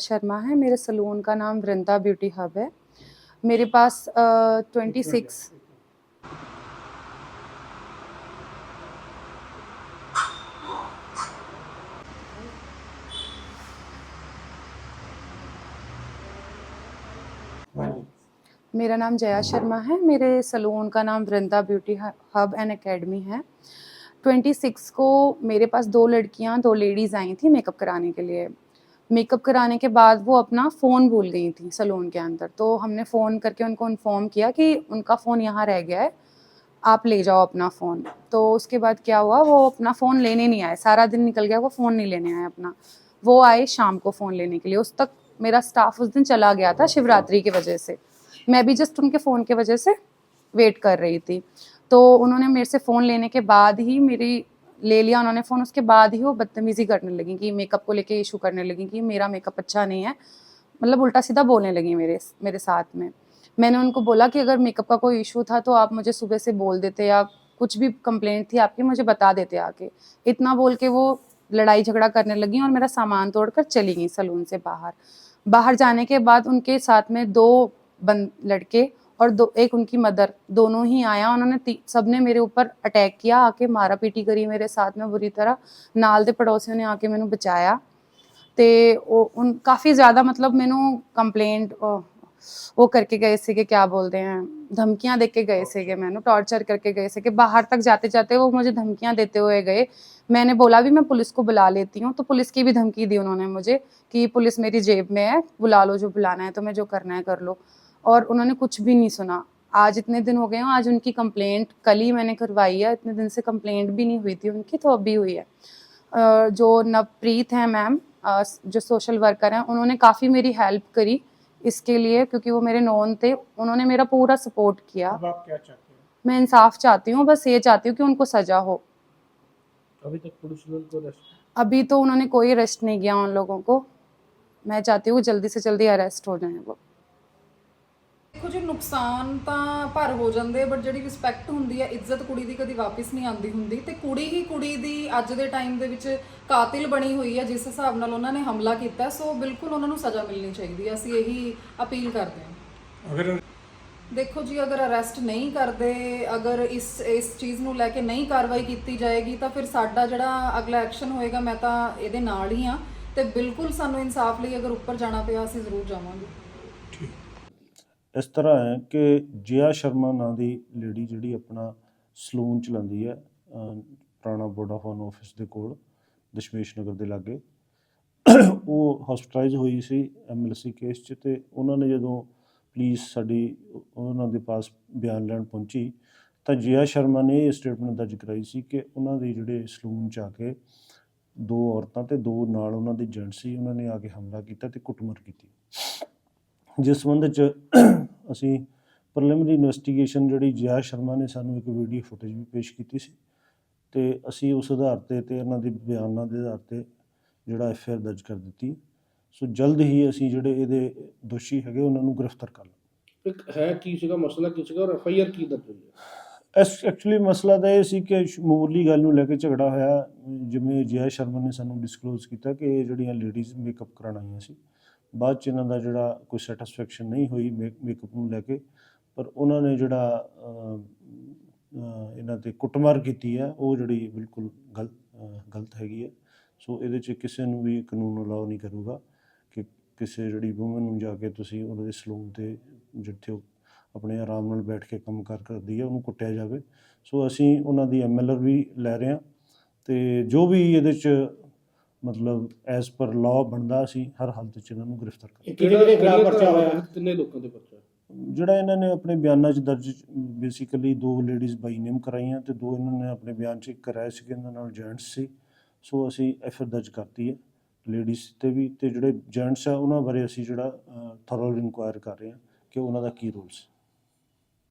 शर्मा है। मेरे सलून का नाम वृंदा ब्यूटी हब है। मेरे पास ट्वेंटी सिक्स मेरा नाम जया शर्मा है। मेरे सलून का नाम Vrinda beauty hub and academy है। 26 को मेरे पास दो लड़कियाँ, दो लेडीज़ आई थी मेकअप कराने के लिए। मेकअप कराने के बाद वो अपना फ़ोन भूल गई थी सलून के अंदर। तो हमने फ़ोन करके उनको इन्फॉर्म किया कि उनका फ़ोन यहाँ रह गया है, आप ले जाओ अपना फ़ोन। तो उसके बाद क्या हुआ, वो अपना फ़ोन लेने नहीं आए। सारा दिन निकल गया, वो फ़ोन नहीं लेने आए अपना। वो आए शाम को फ़ोन लेने के लिए। उस तक मेरा स्टाफ उस दिन चला गया था शिवरात्रि की वजह से। मैं भी जस्ट उनके फ़ोन की वजह से वेट कर रही थी। तो उन्होंने मेरे से फ़ोन लेने के बाद ही मेरी ले लिया उन्होंने फ़ोन उसके बाद ही वो बदतमीज़ी करने लगी कि मेकअप को लेके इशू करने लगी कि मेरा मेकअप अच्छा नहीं है। मतलब उल्टा सीधा बोलने लगी मेरे मेरे साथ में। मैंने उनको बोला कि अगर मेकअप का कोई इशू था तो आप मुझे सुबह से बोल देते या कुछ भी कंप्लेंट थी आपकी, मुझे बता देते आके। इतना बोल के वो लड़ाई झगड़ा करने लगी और मेरा सामान तोड़कर चली गई सलून से बाहर। बाहर जाने के बाद उनके साथ में दो बन, लड़के और दो एक उनकी मदर दोनों ही आया उन्होंने ती- सबने मेरे ऊपर अटैक किया आके मारा पीटी करी मेरे साथ में बुरी तरह ਨਾਲ ਦੇ ਪੜੋਸੀਆਂ ਨੇ ਆ ਕੇ ਮੈਨੂੰ ਬਚਾਇਆ ਤੇ ਉਹ ਉਨ ਕਾਫੀ ਜ਼ਿਆਦਾ ਮਤਲਬ ਮੈਨੂੰ ਕੰਪਲੇਂਟ ਉਹ ਕਰਕੇ ਗਏ ਸੀਗੇ क्या बोलते हैं धमकियां दे के गए ਸੀਗੇ ਮੈਨੂੰ टॉर्चर करके गए ਸੀਗੇ बाहर तक जाते जाते वो मुझे धमकियां देते हुए गए मैंने बोला भी मैं पुलिस को बुला लेती हूँ तो पुलिस की भी धमकी दी उन्होंने मुझे कि पुलिस मेरी जेब में है बुला लो जो बुलाना है तुम्हें जो करना है कर लो और उन्होंने कुछ भी नहीं सुना। आज इतने दिन हो गए हैं आज उनकी कंप्लेंट कल ही मैंने करवाई है। इतने दिन से कंप्लेंट भी नहीं हुई थी उनकी तो अभी हुई है। जो नवप्रीत हैं मैम जो सोशल वर्कर हैं उन्होंने काफ़ी मेरी हेल्प करी इसके लिए क्योंकि वो मेरे नॉन थे। उन्होंने मेरा पूरा सपोर्ट किया। अब आप क्या चाहते हैं? मैं इंसाफ चाहती हूँ बस ये चाहती हूँ कि उनको सजा हो। अभी तक पुलिस को अभी तो उन्होंने कोई अरेस्ट नहीं किया उन लोगों को। मैं चाहती हूँ जल्दी से जल्दी अरेस्ट हो जाए वो। ਨੁਕਸਾਨ ਤਾਂ ਭਰ ਹੋ ਜਾਂਦੇ ਬਟ ਜਿਹੜੀ ਰਿਸਪੈਕਟ ਹੁੰਦੀ ਹੈ ਇੱਜ਼ਤ ਕੁੜੀ ਦੀ ਕਦੀ ਵਾਪਸ ਨਹੀਂ ਆਉਂਦੀ ਹੁੰਦੀ। ਤੇ ਕੁੜੀ ਹੀ ਕੁੜੀ ਦੀ ਅੱਜ ਦੇ ਟਾਈਮ ਦੇ ਵਿੱਚ ਕਾਤਿਲ ਬਣੀ ਹੋਈ ਹੈ ਜਿਸ ਹਿਸਾਬ ਨਾਲ ਉਹਨਾਂ ਨੇ ਹਮਲਾ ਕੀਤਾ। ਸੋ ਬਿਲਕੁਲ ਉਹਨਾਂ ਨੂੰ ਸਜ਼ਾ ਮਿਲਣੀ ਚਾਹੀਦੀ ਹੈ ਅਸੀਂ ਇਹੀ ਅਪੀਲ ਕਰਦੇ ਹਾਂ। ਅਗਰ ਦੇਖੋ ਜੀ ਅਗਰ ਅਰੈਸਟ ਨਹੀਂ ਕਰਦੇ ਅਗਰ ਇਸ ਇਸ ਚੀਜ਼ ਨੂੰ ਲੈ ਕੇ ਨਹੀਂ ਕਾਰਵਾਈ ਕੀਤੀ ਜਾਏਗੀ ਤਾਂ ਫਿਰ ਸਾਡਾ ਜਿਹੜਾ ਅਗਲਾ ਐਕਸ਼ਨ ਹੋਏਗਾ ਮੈਂ ਤਾਂ ਇਹਦੇ ਨਾਲ ਹੀ ਆ ਤੇ ਬਿਲਕੁਲ ਸਾਨੂੰ ਇਨਸਾਫ ਲਈ ਅਗਰ ਉੱਪਰ ਜਾਣਾ ਪਿਆ ਅਸੀਂ ਜ਼ਰੂਰ ਜਾਵਾਂਗੇ। ਇਸ ਤਰ੍ਹਾਂ ਹੈ ਕਿ ਜਿਆ ਸ਼ਰਮਾ ਨਾਂ ਦੀ ਲੇਡੀ ਜਿਹੜੀ ਆਪਣਾ ਸਲੂਨ ਚਲਾਉਂਦੀ ਹੈ ਪੁਰਾਣਾ ਵੋਡਾਫੋਨ ਆਫਿਸ ਦੇ ਕੋਲ, ਦਸ਼ਮੇਸ਼ ਨਗਰ ਦੇ ਲਾਗੇ। ਉਹ ਹਸਪੀਟਲਾਈਜ਼ ਹੋਈ ਸੀ ਐਮਐਲਸੀ ਕੇਸ 'ਚ ਤੇ ਉਹਨਾਂ ਨੇ ਜਦੋਂ ਪੁਲਿਸ ਸਾਡੀ ਉਹਨਾਂ ਦੇ ਪਾਸ ਬਿਆਨ ਲੈਣ ਪਹੁੰਚੀ ਤਾਂ ਜਿਆ ਸ਼ਰਮਾ ਨੇ ਇਹ ਸਟੇਟਮੈਂਟ ਦਰਜ ਕਰਾਈ ਸੀ ਕਿ ਉਹਨਾਂ ਦੇ ਜਿਹੜੇ ਸਲੂਨ 'ਚ ਆ ਕੇ ਦੋ ਔਰਤਾਂ ਤੇ ਦੋ ਨਾਲ ਉਹਨਾਂ ਦੇ ਏਜੰਟ ਸੀ, ਉਹਨਾਂ ਨੇ ਆ ਕੇ ਹਮਲਾ ਕੀਤਾ ਤੇ ਕੁੱਟਮਾਰ ਕੀਤੀ। ਜਿਸ ਸੰਬੰਧ ਚ ਅਸੀਂ ਪ੍ਰੀਲਿਮਿਨਰੀ ਇਨਵੈਸਟੀਗੇਸ਼ਨ ਜਿਹੜੀ ਜਿਆ ਸ਼ਰਮਾ ਨੇ ਸਾਨੂੰ ਇੱਕ ਵੀਡੀਓ ਫੁਟੇਜ ਵੀ ਪੇਸ਼ ਕੀਤੀ ਸੀ ਤੇ ਅਸੀਂ ਉਸ ਆਧਾਰ ਤੇ ਤੇ ਇਹਨਾਂ ਦੇ ਬਿਆਨਾਂ ਦੇ ਆਧਾਰ ਤੇ ਜਿਹੜਾ ਐਫ ਆਰ ਦਰਜ ਕਰ ਦਿੱਤੀ। ਸੋ ਜਲਦ ਹੀ ਅਸੀਂ ਜਿਹੜੇ ਇਹਦੇ ਦੋਸ਼ੀ ਹੈਗੇ ਉਹਨਾਂ ਨੂੰ ਗ੍ਰਿਫਤਾਰ ਕਰ ਲਾਂਗੇ। ਇੱਕ ਹੈ ਕੀ ਸੀਗਾ ਮਸਲਾ ਕੀ ਸੀਗਾ ਔਰ ਐਫ ਆਈ ਆਰ ਕੀ ਦਰਜ ਹੋਈ ਹੈ? ਐਸ ਐਕਚੁਅਲੀ ਮਸਲਾ ਤਾਂ ਇਹ ਸੀ ਕਿ ਸ਼ਮੂਲੀ ਗੱਲ ਨੂੰ ਲੈ ਕੇ ਝਗੜਾ ਹੋਇਆ ਜਿਵੇਂ ਜੈ ਸ਼ਰਮਾ ਨੇ ਸਾਨੂੰ ਡਿਸਕਲੋਜ਼ ਕੀਤਾ ਕਿ ਇਹ ਜਿਹੜੀਆਂ ਲੇਡੀਜ਼ ਮੇਕਅਪ ਕਰਾਉਣ ਆਈਆਂ ਸੀ। ਬਾਅਦ ਚ ਇਹਨਾਂ ਦਾ ਜਿਹੜਾ ਕੋਈ ਸੈਟੀਸਫੈਕਸ਼ਨ ਨਹੀਂ ਹੋਈ ਮੇਕਅਪ ਨੂੰ ਲੈ ਕੇ, ਪਰ ਉਹਨਾਂ ਨੇ ਜਿਹੜਾ ਇਹਨਾਂ ਤੇ ਕੁੱਟਮਾਰ ਕੀਤੀ ਹੈ, ਉਹ ਜਿਹੜੀ ਬਿਲਕੁਲ ਗਲਤ ਗਲਤ ਹੈਗੀ ਹੈ। ਸੋ ਇਹਦੇ ਚ ਕਿਸੇ ਨੂੰ ਵੀ ਕਾਨੂੰਨ ਅਲਾਉ ਨਹੀਂ ਕਰੂਗਾ ਕਿ ਕਿਸੇ ਜਿਹੜੀ ਵੂਮਨ ਨੂੰ ਜਾ ਕੇ ਤੁਸੀਂ ਉਹਨਾਂ ਦੇ ਸਲੂਨ ਤੇ ਜਿੱਥੇ ਉਹ ਆਪਣੇ ਆਰਾਮ ਨਾਲ ਬੈਠ ਕੇ ਕੰਮ ਕਾਰ ਕਰਦੀ ਹੈ, ਉਹਨੂੰ ਕੁੱਟਿਆ ਜਾਵੇ। ਸੋ ਅਸੀਂ ਉਹਨਾਂ ਦੀ ਐਮਐਲਆਰ ਵੀ ਲੈ ਰਹੇ ਹਾਂ ਤੇ ਜੋ ਵੀ ਇਹਦੇ ਚ ਮਤਲਬ ਐਸ ਪਰ ਲਾਅ ਬਣਦਾ ਸੀ ਹਰ ਹਾਲਤ ਚ ਇਹਨਾਂ ਨੂੰ ਗ੍ਰਿਫਤਾਰ ਕਰ ਕਿਹੜੇ ਕਿਹੜੇ ਖਿਲਾਫ ਪਰਚਾ ਹੋਇਆ? ਕਿੰਨੇ ਲੋਕਾਂ ਦੇ ਪਰਚਾ? ਜਿਹੜਾ ਇਹਨਾਂ ਨੇ ਆਪਣੇ ਬਿਆਨਾਂ 'ਚ ਦਰਜ ਬੇਸਿਕਲੀ ਦੋ ਲੇਡੀਜ਼ ਬਾਈ ਨੇਮ ਕਰਾਈਆਂ ਤੇ ਦੋ ਇਹਨਾਂ ਨੇ ਆਪਣੇ ਬਿਆਨ 'ਚ ਕਰਾਇਆ ਸੀ ਕਿ ਇਹਨਾਂ ਨਾਲ ਜੈਂਟਸ ਸੀ। ਸੋ ਅਸੀਂ ਐਫਆਰ ਦਰਜ ਕਰਤੀ ਹੈ ਲੇਡੀਜ਼ ਤੇ ਵੀ ਤੇ ਜਿਹੜੇ ਜੈਂਟਸ ਆ ਉਹਨਾਂ ਬਾਰੇ ਅਸੀਂ ਜਿਹੜਾ ਥਰੋਲ ਇਨਕੁਆਇਰ ਕਰ ਰਹੇ ਹਾਂ ਕਿ ਉਹਨਾਂ ਦਾ ਕੀ ਰੋਲ ਸੀ।